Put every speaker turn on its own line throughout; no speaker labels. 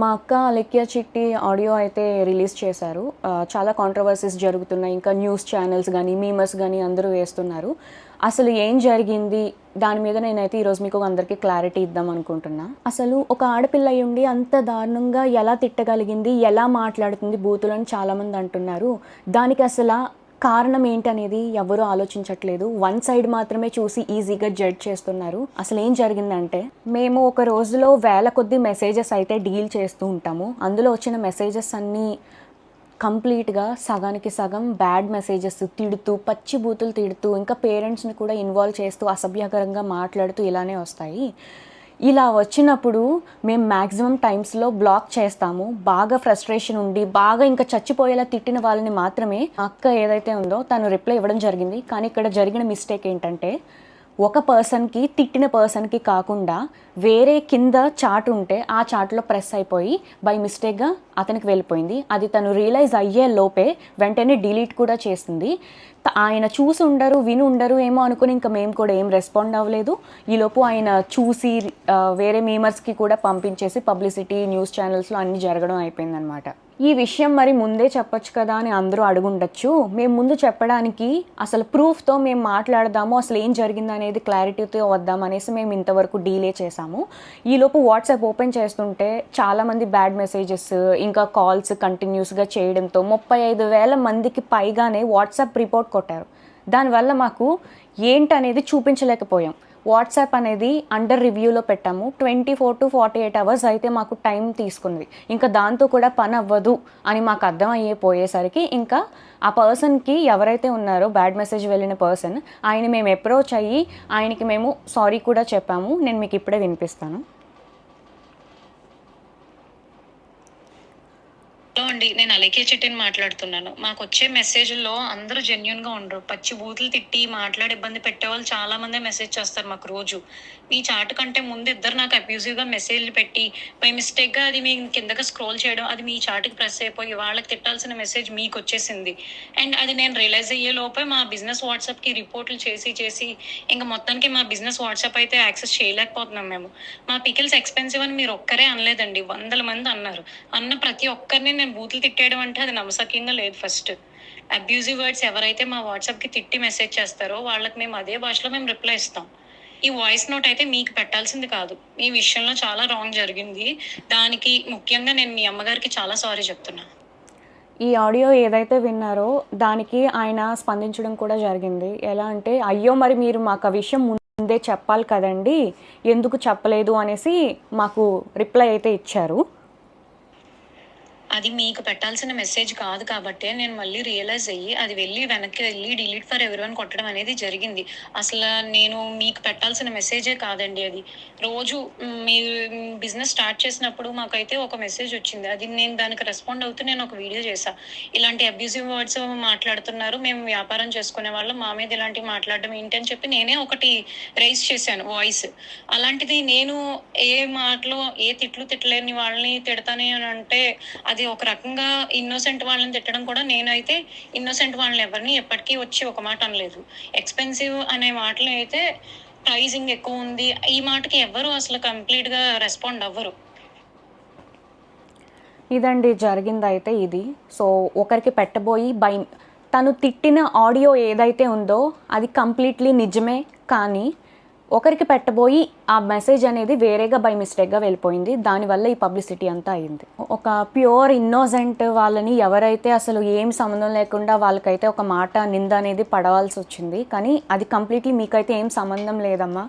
మా అక్క అలెక్య చిట్టి ఆడియో అయితే రిలీజ్ చేశారు. చాలా కాంట్రవర్సీస్ జరుగుతున్నాయి. ఇంకా న్యూస్ ఛానల్స్ కానీ మీమర్స్ కానీ అందరూ వేస్తున్నారు. అసలు ఏం జరిగింది? దాని మీద నేనైతే ఈరోజు మీకు అందరికీ క్లారిటీ ఇద్దాం అనుకుంటున్నా. అసలు ఒక ఆడపిల్ల ఉండి అంత దారుణంగా ఎలా తిట్టగలిగింది? ఎలా మాట్లాడుతుంది? బూతులని చాలామంది అంటున్నారు. దానికి అసలు కారణం ఏంటనేది ఎవరు ఆలోచించట్లేదు. వన్ సైడ్ మాత్రమే చూసి ఈజీగా జడ్జ్ చేస్తున్నారు. అసలు ఏం జరిగిందంటే మేము ఒక రోజులో వేల కొద్ది మెసేజెస్ అయితే డీల్ చేస్తూ ఉంటాము. అందులో వచ్చిన మెసేజెస్ అన్నీ కంప్లీట్గా సగానికి సగం బ్యాడ్ మెసేజెస్ తిడుతూ పచ్చి బూతులు తిడుతూ ఇంకా పేరెంట్స్ని కూడా ఇన్వాల్వ్ చేస్తూ అసభ్యకరంగా మాట్లాడుతూ ఇలానే వస్తాయి. ఇలా వచ్చినప్పుడు మేము మ్యాక్సిమం టైమ్స్లో బ్లాక్ చేస్తాము. బాగా ఫ్రస్ట్రేషన్ ఉండి బాగా ఇంకా చచ్చిపోయేలా తిట్టిన వాళ్ళని మాత్రమే అక్క ఏదైతే ఉందో తను రిప్లై ఇవ్వడం జరిగింది. కానీ ఇక్కడ జరిగిన మిస్టేక్ ఏంటంటే ఒక పర్సన్కి తిట్టిన పర్సన్కి కాకుండా వేరే కింద చాట్ ఉంటే ఆ చాట్లో ప్రెస్ అయిపోయి బై మిస్టేక్గా అతనికి వెళ్ళిపోయింది. అది తను రియలైజ్ అయ్యే లోపే వెంటనే డిలీట్ కూడా చేసింది ఆయన చూసి ఉండరు విని ఉండరు ఏమో అనుకుని ఇంకా మేము కూడా ఏం రెస్పాండ్ అవ్వలేదు. ఈలోపు ఆయన చూసి వేరే మీమర్స్కి కూడా పంపించేసి పబ్లిసిటీ న్యూస్ ఛానల్స్లో అన్నీ జరగడం అయిపోయిందనమాట ఈ విషయం మరి ముందే చెప్పొచ్చు కదా అని అందరూ అడుగుండొచ్చు. మేము ముందు చెప్పడానికి అసలు ప్రూఫ్తో మేము మాట్లాడదాము అసలు ఏం జరిగింది అనేది క్లారిటీతో వద్దాం అనేసి మేము ఇంతవరకు డీలే చేసాము. ఈలోపు వాట్సాప్ ఓపెన్ చేస్తుంటే చాలామంది బ్యాడ్ మెసేజెస్ ఇంకా కాల్స్ కంటిన్యూస్గా చేయడంతో ముప్పై ఐదు వేల మందికి పైగానే వాట్సాప్ రిపోర్ట్ కొట్టారు. దానివల్ల మాకు ఏంటనేది చూపించలేకపోయాం. వాట్సాప్ అనేది అండర్ రివ్యూలో పెట్టాము. Twenty four to forty eight hours అయితే మాకు టైం తీసుకుంది. ఇంకా దాంతో కూడా పని అవ్వదు అని మాకు అర్థం అయ్యే పోయేసరికి ఇంకా ఆ పర్సన్కి ఎవరైతే ఉన్నారో బ్యాడ్ మెసేజ్ వెళ్ళిన పర్సన్ ఆయన మేము అప్రోచ్ అయ్యి ఆయనకి మేము సారీ కూడా చెప్పాము. నేను మీకు ఇప్పుడే వినిపిస్తాను.
అండి నేను అలకే చెట్టిని మాట్లాడుతున్నాను. మాకు వచ్చే మెసేజ్లో అందరూ జెన్యున్గా ఉండరు. పచ్చి బూతులు తిట్టి మాట్లాడి ఇబ్బంది పెట్టే వాళ్ళు చాలా మంది మెసేజ్ చేస్తారు మాకు రోజు. మీ చాట్ కంటే ముందు ఇద్దరు నాకు అబ్యూజివ్గా మెసేజ్లు పెట్టి బై మిస్టేక్గా అది మీ కిందగా స్క్రోల్ చేయడం అది మీ చాటుకి ప్రెస్ అయిపోయి వాళ్ళకి తిట్టాల్సిన మెసేజ్ మీకు వచ్చేసింది అండ్ అది నేను రియలైజ్ అయ్యే లోపే మా బిజినెస్ వాట్సాప్కి రిపోర్ట్లు చేసి చేసి ఇంకా మొత్తానికి మా బిజినెస్ వాట్సాప్ అయితే యాక్సెస్ చేయలేకపోతున్నాం మేము. మా పికిల్స్ ఎక్స్పెన్సివ్ అని మీరు ఒక్కరే అనలేదండి. వందల మంది అన్నారు. అన్న ప్రతి ఒక్కరిని నేను బూతులు తిట్టేయడం అంటే అది నమ్మసక్యంగా లేదు ఫస్ట్. అబ్యూజివ్ వర్డ్స్ ఎవరైతే మా వాట్సాప్కి తిట్టి మెసేజ్ చేస్తారో వాళ్ళకి మేము అదే భాషలో మేము రిప్లై ఇస్తాం. ఈ వాయిస్ నోట్ అయితే మీకు పెట్టాల్సింది కాదు. మీ విషయంలో చాలా రాంగ్ జరిగింది. దానికి ముఖ్యంగా నేను మీ అమ్మగారికి చాలా సారీ చెప్తున్నా.
ఈ ఆడియో ఏదైతే విన్నారో దానికి ఆయన స్పందించడం కూడా జరిగింది. ఎలా అంటే అయ్యో మరి మీరు మాకు ఆ విషయం ముందే చెప్పాలి కదండి. ఎందుకు చెప్పలేదు? అనేసి మాకు రిప్లై అయితే ఇచ్చారు.
అది మీకు పెట్టాల్సిన మెసేజ్ కాదు కాబట్టి నేను మళ్ళీ రియలైజ్ అయ్యి అది వెళ్ళి వెనక్కి వెళ్ళి డిలీట్ ఫర్ ఎవరివన్ కొట్టడం అనేది జరిగింది. అసలు నేను మీకు పెట్టాల్సిన మెసేజే కాదండి అది. రోజు మీ మీరు బిజినెస్ స్టార్ట్ చేసినప్పుడు మాకైతే ఒక మెసేజ్ వచ్చింది. అది నేను దానికి రెస్పాండ్ అవుతూ నేను ఒక వీడియో చేశా. ఇలాంటి అబ్యూజివ్ వర్డ్స్ మాట్లాడుతున్నారు. మేము వ్యాపారం చేసుకునే వాళ్ళం. మా మీద ఇలాంటివి మాట్లాడడం ఏంటి అని చెప్పి నేనే ఒకటి రైజ్ చేశాను వాయిస్ అలాంటిది నేను ఏ మాటలో ఏ తిట్లు తిట్టలేని వాళ్ళని తిడతాను అని అంటే అది ఒక రకంగా ఇన్నోసెంట్ వాళ్ళని తిట్టడం కూడా నేనైతే ఇన్నోసెంట్ వాళ్ళని ఎవరిని ఎప్పటికీ వచ్చి ఒక మాట అనలేదు. ఎక్స్పెన్సివ్ అనే మాటలు అయితే ప్రైజింగ్ ఎక్కువ ఉంది. ఈ మాటకి ఎవరు అసలు కంప్లీట్గా రెస్పాండ్ అవ్వరు.
ఇదండి జరిగింది అయితే ఇది. సో ఒకరికి పెట్టబోయి బై తను తిట్టిన ఆడియో ఏదైతే ఉందో అది కంప్లీట్లీ నిజమే. కానీ ఒకరికి పెట్టబోయి ఆ మెసేజ్ అనేది వేరేగా బై మిస్టేక్గా వెళ్ళిపోయింది. దానివల్ల ఈ పబ్లిసిటీ అంతా అయింది. ఒక ప్యూర్ ఇన్నోసెంట్ వాళ్ళని ఎవరైతే అసలు ఏం సంబంధం లేకుండా వాళ్ళకైతే ఒక మాట నింద అనేది పడవలసి వచ్చింది. కానీ అది కంప్లీట్లీ మీకైతే ఏం సంబంధం లేదమ్మా.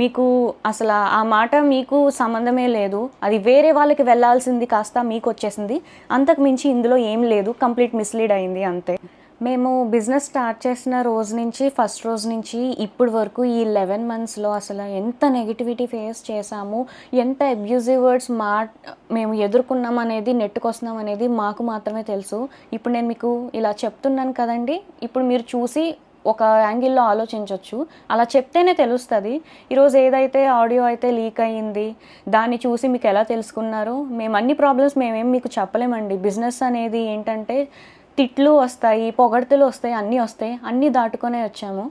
మీకు అసలు ఆ మాట మీకు సంబంధమే లేదు. అది వేరే వాళ్ళకి వెళ్ళాల్సింది కాస్త మీకు వచ్చేసింది. అంతకు మించి ఇందులో ఏం లేదు. కంప్లీట్ మిస్లీడ్ అయింది అంతే. మేము బిజినెస్ స్టార్ట్ చేసిన రోజు నుంచి ఫస్ట్ రోజు నుంచి ఇప్పుడు వరకు ఈ లెవెన్ మంత్స్లో అసలు ఎంత నెగిటివిటీ ఫేస్ చేసాము ఎంత అబ్యూజివ్ వర్డ్స్ మా మేము ఎదుర్కొన్నాం అనేది నెట్టుకొస్తున్నాం అనేది మాకు మాత్రమే తెలుసు. ఇప్పుడు నేను మీకు ఇలా చెప్తున్నాను కదండి ఇప్పుడు మీరు చూసి ఒక యాంగిల్లో ఆలోచించవచ్చు అలా చెప్తేనే తెలుస్తుంది. ఈరోజు ఏదైతే ఆడియో అయితే లీక్ అయ్యింది దాన్ని చూసి మీకు ఎలా తెలుసుకున్నారు? మేము అన్ని ప్రాబ్లమ్స్ మేమేం మీకు చెప్పలేమండి. బిజినెస్ అనేది ఏంటంటే తిట్లు వస్తాయి పొగడ్తలు వస్తాయి అన్నీ వస్తాయి అన్నీ దాటుకొనే వచ్చాము.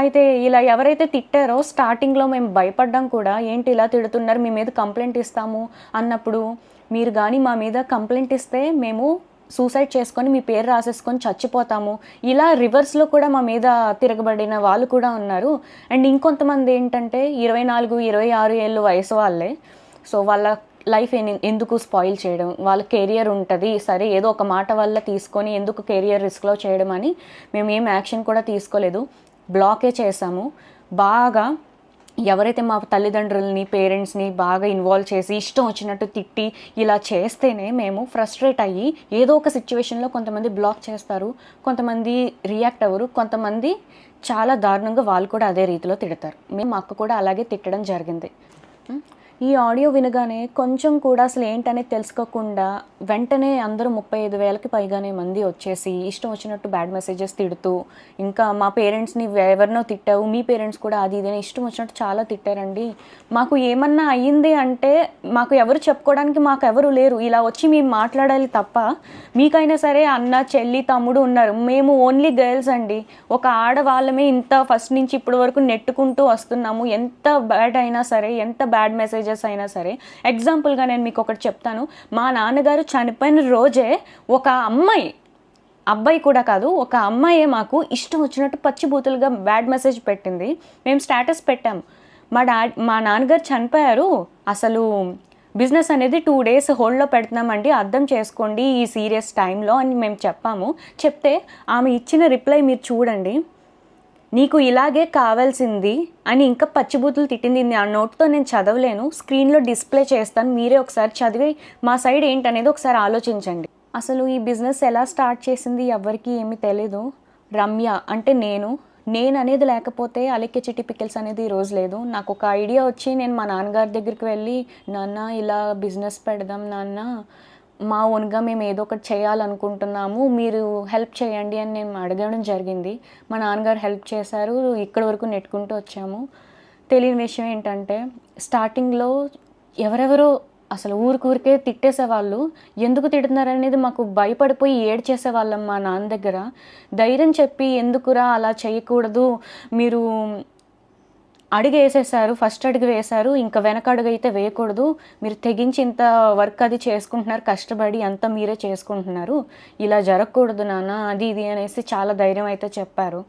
అయితే ఇలా ఎవరైతే తిట్టారో స్టార్టింగ్లో మేము భయపడ్డాం కూడా ఏంటి ఇలా తిడుతున్నారు? మీ మీద కంప్లైంట్ ఇస్తాము అన్నప్పుడు మీరు కానీ మా మీద కంప్లైంట్ ఇస్తే మేము సూసైడ్ చేసుకొని మీ పేరు రాసేసుకొని చచ్చిపోతాము. ఇలా రివర్స్లో కూడా మా మీద తిరగబడిన వాళ్ళు కూడా ఉన్నారు. అండ్ ఇంకొంతమంది ఏంటంటే ఇరవై నాలుగు ఇరవై ఆరు ఏళ్ళు వయసు వాళ్ళే. సో వాళ్ళ లైఫ్ ఎందుకు స్పాయిల్ చేయడం వాళ్ళ కెరియర్ ఉంటుంది సరే ఏదో ఒక మాట వల్ల తీసుకొని ఎందుకు కెరియర్ రిస్క్లో చేయడం అని మేము ఏం యాక్షన్ కూడా తీసుకోలేదు. బ్లాకే చేసాము బాగా ఎవరైతే మా తల్లిదండ్రులని పేరెంట్స్ని బాగా ఇన్వాల్వ్ చేసి ఇష్టం వచ్చినట్టు తిట్టి ఇలా చేస్తేనే మేము ఫ్రస్ట్రేట్ అయ్యి ఏదో ఒక సిచ్యువేషన్లో కొంతమంది బ్లాక్ చేస్తారు కొంతమంది రియాక్ట్ అవ్వరు కొంతమంది చాలా దారుణంగా వాళ్ళు కూడా అదే రీతిలో తిడతారు. మేము మా అక్క కూడా అలాగే తిట్టడం జరిగింది. ఈ ఆడియో వినగానే కొంచెం కూడా అసలు ఏంటనేది తెలుసుకోకుండా వెంటనే అందరూ ముప్పై ఐదు వేలకి పైగానే మంది వచ్చేసి ఇష్టం వచ్చినట్టు బ్యాడ్ మెసేజెస్ తిడుతూ ఇంకా మా పేరెంట్స్ని ఎవరినో తిట్టావు మీ పేరెంట్స్ కూడా అది ఇదేనా ఇష్టం వచ్చినట్టు చాలా తిట్టారండి. మాకు ఏమన్నా అయ్యింది అంటే మాకు ఎవరు చెప్పుకోవడానికి మాకు ఎవరు లేరు. ఇలా వచ్చి మేము మాట్లాడాలి తప్ప మీకైనా సరే అన్న చెల్లి తమ్ముడు ఉన్నారు. మేము ఓన్లీ గర్ల్స్ అండి. ఒక ఆడవాళ్ళమే ఇంత ఫస్ట్ నుంచి ఇప్పటి వరకు నెట్టుకుంటూ వస్తున్నాము. ఎంత బ్యాడ్ అయినా సరే ఎంత బ్యాడ్ మెసేజ్ మ్యారేజెస్ అయినా సరే. ఎగ్జాంపుల్గా నేను మీకు ఒకటి చెప్తాను. మా నాన్నగారు చనిపోయిన రోజే ఒక అమ్మాయి అబ్బాయి కూడా కాదు ఒక అమ్మాయే మాకు ఇష్టం వచ్చినట్టు పచ్చిబూతులుగా బ్యాడ్ మెసేజ్ పెట్టింది. మేము స్టేటస్ పెట్టాం. మా డా మా నాన్నగారు చనిపోయారు. అసలు బిజినెస్ అనేది టూ డేస్ హోల్డ్లో పెడుతున్నామండి. అర్థం చేసుకోండి ఈ సీరియస్ టైంలో అని మేము చెప్పాము. చెప్తే ఆమె ఇచ్చిన రిప్లై మీరు చూడండి. నీకు ఇలాగే కావాల్సింది అని ఇంకా పచ్చిబూతులు తిట్టింది. ఆ నోట్తో నేను చదవలేను. స్క్రీన్లో డిస్ప్లే చేస్తాను. మీరే ఒకసారి చదివి మా సైడ్ ఏంటనేది ఒకసారి ఆలోచించండి. అసలు ఈ బిజినెస్ ఎలా స్టార్ట్ చేసింది ఎవరికి ఏమి తెలీదు. రమ్య అంటే నేను. నేను అనేది లేకపోతే అలెక్కే చిట్టి పికిల్స్ అనేది ఈరోజు లేదు. నాకు ఒక ఐడియా వచ్చి నేను మా నాన్నగారి దగ్గరికి వెళ్ళి నాన్న ఇలా బిజినెస్ పెడదాం నాన్న. మా ఓన్గా మేము ఏదో ఒకటి చేయాలనుకుంటున్నాము మీరు హెల్ప్ చేయండి అని నేను అడగడం జరిగింది. మా నాన్నగారు హెల్ప్ చేశారు ఇక్కడ వరకు నెట్టుకుంటూ వచ్చాము. తెలియని విషయం ఏంటంటే స్టార్టింగ్లో ఎవరెవరో అసలు ఊరికూరికే తిట్టేసేవాళ్ళు ఎందుకు తిడుతున్నారు అనేది మాకు భయపడిపోయి ఏడ్చేసేవాళ్ళం మా నాన్న దగ్గర. ధైర్యం చెప్పి ఎందుకురా అలా చేయకూడదు? మీరు అడుగు వేసేసారు ఫస్ట్ అడుగు వేశారు. ఇంకా వెనక అడుగు అయితే వేయకూడదు. మీరు తెగించి ఇంత వర్క్ అది చేసుకుంటున్నారు కష్టపడి అంత మీరే చేసుకుంటున్నారు. ఇలా జరగకూడదు నాన్న అది ఇది అనేసి చాలా ధైర్యం అయితే చెప్పారు.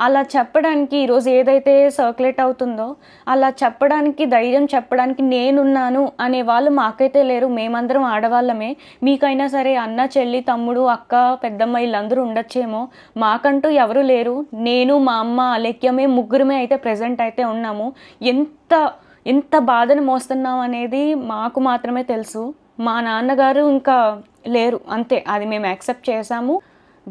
అలా చెప్పడానికి ఈరోజు ఏదైతే సర్క్యులేట్ అవుతుందో అలా చెప్పడానికి ధైర్యం చెప్పడానికి నేనున్నాను అనే వాళ్ళు మాకైతే లేరు. మేమందరం ఆడవాళ్ళమే. మీకైనా సరే అన్న చెల్లి తమ్ముడు అక్క పెద్దమ్మ వీళ్ళందరూ ఉండొచ్చేమో. మాకంటూ ఎవరు లేరు. నేను మా అమ్మ అలెక్యమే ముగ్గురమే అయితే ప్రజెంట్ అయితే ఉన్నాము. ఎంత ఎంత బాధను మోస్తున్నాం అనేది మాకు మాత్రమే తెలుసు. మా నాన్నగారు ఇంకా లేరు. అంతే. అది మేము యాక్సెప్ట్ చేసాము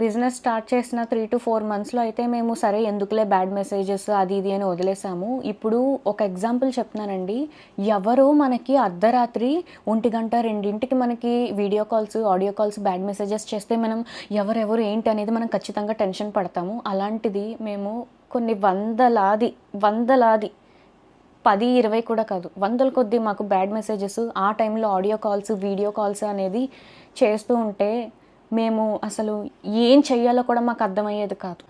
బిజినెస్ స్టార్ట్ చేసిన త్రీ టు ఫోర్ మంత్స్లో అయితే మేము సరే ఎందుకులే బ్యాడ్ మెసేజెస్ అది ఇది అని వదిలేసాము. ఇప్పుడు ఒక ఎగ్జాంపుల్ చెప్తున్నానండి. ఎవరో మనకి అర్ధరాత్రి ఒంటి గంట రెండింటికి మనకి video calls audio calls bad messages చేస్తే మనం ఎవరెవరు ఏంటి అనేది మనం ఖచ్చితంగా టెన్షన్ పడతాము. అలాంటిది మేము కొన్ని వందలాది వందలాది పది ఇరవై కూడా కాదు వందల కొద్దీ మాకు బ్యాడ్ మెసేజెస్ ఆ టైంలో ఆడియో కాల్స్ వీడియో కాల్స్ అనేది చేస్తూ ఉంటే మేము అసలు ఏం చెయ్యాలో కూడా మాకు అర్థమయ్యేది కాదు.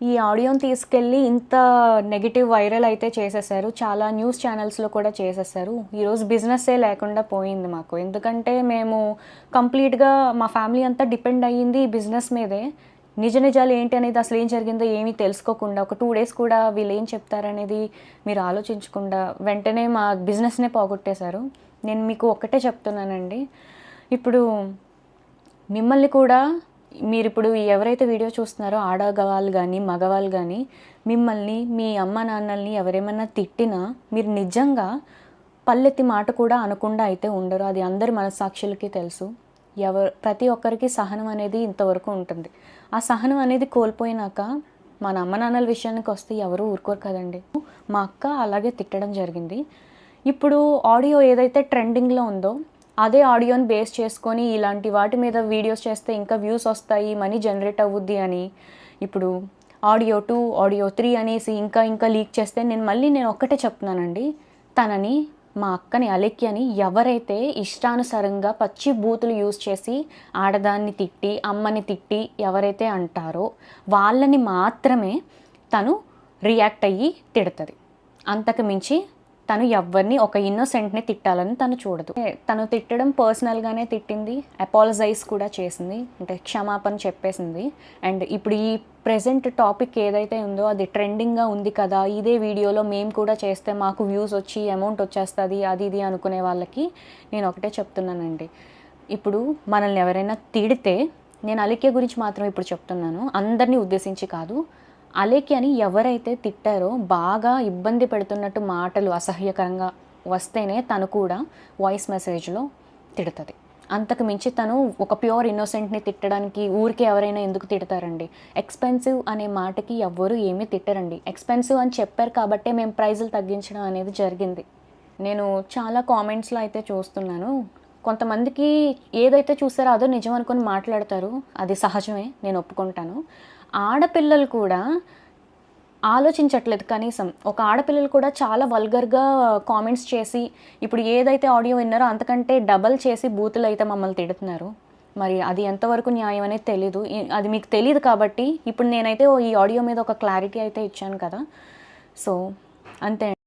ఈ ఆడియోని తీసుకెళ్ళి ఇంత నెగిటివ్ వైరల్ అయితే చేసేసారు. చాలా న్యూస్ ఛానల్స్లో కూడా చేసేసారు. ఈరోజు బిజినెస్సే లేకుండా పోయింది మాకు. ఎందుకంటే మేము కంప్లీట్గా మా ఫ్యామిలీ అంతా డిపెండ్ అయ్యింది ఈ బిజినెస్ మీదే. నిజ నిజాలు ఏంటి అనేది అసలు ఏం జరిగిందో ఏమీ తెలుసుకోకుండా ఒక టూ డేస్ కూడా వీళ్ళు ఏం చెప్తారనేది మీరు ఆలోచించకుండా వెంటనే మా బిజినెస్నే పోగొట్టేశారు. నేను మీకు ఒక్కటే చెప్తున్నానండి. ఇప్పుడు మిమ్మల్ని కూడా మీరు ఇప్పుడు ఎవరైతే వీడియో చూస్తున్నారో ఆడగవాళ్ళు కానీ మగవాళ్ళు కానీ మిమ్మల్ని మీ అమ్మ నాన్నల్ని ఎవరేమన్నా తిట్టినా మీరు నిజంగా పల్లెత్తి మాట కూడా అనకుండా అయితే ఉండరు. అది అందరి మనస్సాక్షులకి తెలుసు. ఎవరు ప్రతి ఒక్కరికి సహనం అనేది ఇంతవరకు ఉంటుంది. ఆ సహనం అనేది కోల్పోయినాక మన అమ్మ నాన్నల విషయానికి వస్తే ఎవరు ఊరుకోరు కదండి. మా అక్క అలాగే తిట్టడం జరిగింది. ఇప్పుడు ఆడియో ఏదైతే ట్రెండింగ్లో ఉందో అదే ఆడియోని బేస్ చేసుకొని ఇలాంటి వాటి మీద వీడియోస్ చేస్తే ఇంకా వ్యూస్ వస్తాయి మనీ జనరేట్ అవ్వుద్ది అని. ఇప్పుడు ఆడియో టూ ఆడియో త్రీ అనేసి ఇంకా ఇంకా లీక్ చేస్తే నేను మళ్ళీ నేను ఒక్కటే చెప్తున్నానండి. తనని మా అక్కని అలెక్కి అని ఎవరైతే ఇష్టానుసారంగా పచ్చి బూతులు యూజ్ చేసి ఆడదాన్ని తిట్టి అమ్మని తిట్టి ఎవరైతే అంటారో వాళ్ళని మాత్రమే తను రియాక్ట్ అయ్యి తిడుతుంది. అంతకు మించి తను ఎవరిని ఒక ఇన్నోసెంట్ని తిట్టాలని తను చూడదు. తను తిట్టడం పర్సనల్గానే తిట్టింది అపాలజైజ్ కూడా చేసింది అంటే క్షమాపణ చెప్పేసింది. అండ్ ఇప్పుడు ఈ ప్రజెంట్ టాపిక్ ఏదైతే ఉందో అది ట్రెండింగ్గా ఉంది కదా ఇదే వీడియోలో మేము కూడా చేస్తే మాకు వ్యూస్ వచ్చి అమౌంట్ వచ్చేస్తుంది అది ఇది అనుకునే వాళ్ళకి నేను ఒకటే చెప్తున్నానండి. ఇప్పుడు మనల్ని ఎవరైనా తిడితే నేను అలిక్య గురించి మాత్రం ఇప్పుడు చెప్తున్నాను అందరినీ ఉద్దేశించి కాదు అలేకి అని ఎవరైతే తిట్టారో బాగా ఇబ్బంది పెడుతున్నట్టు మాటలు అసహ్యకరంగా వస్తేనే తను కూడా వాయిస్ మెసేజ్లో తిడుతుంది. అంతకు మించి తను ఒక ప్యూర్ ఇన్నోసెంట్ని తిట్టడానికి ఊరికే ఎవరైనా ఎందుకు తిడతారండి? ఎక్స్పెన్సివ్ అనే మాటకి ఎవ్వరూ ఏమీ తిట్టరండి. ఎక్స్పెన్సివ్ అని చెప్పారు కాబట్టే మేము ప్రైజులు తగ్గించడం అనేది జరిగింది. నేను చాలా కామెంట్స్లో అయితే చూస్తున్నాను. కొంతమందికి ఏదైతే చూసారో అదో నిజం అనుకొని మాట్లాడతారు. అది సహజమే నేను ఒప్పుకుంటాను. ఆడపిల్లలు కూడా ఆలోచించట్లేదు కనీసం. ఒక ఆడపిల్లలు కూడా చాలా వల్గర్గా కామెంట్స్ చేసి ఇప్పుడు ఏదైతే ఆడియో విన్నారో అంతకంటే డబల్ చేసి బూతులు అయితే మమ్మల్ని తిడుతున్నారు. మరి అది ఎంతవరకు న్యాయం అనేది తెలీదు. అది మీకు తెలియదు కాబట్టి ఇప్పుడు నేనైతే ఈ ఆడియో మీద ఒక క్లారిటీ అయితే ఇచ్చాను కదా. సో అంతే.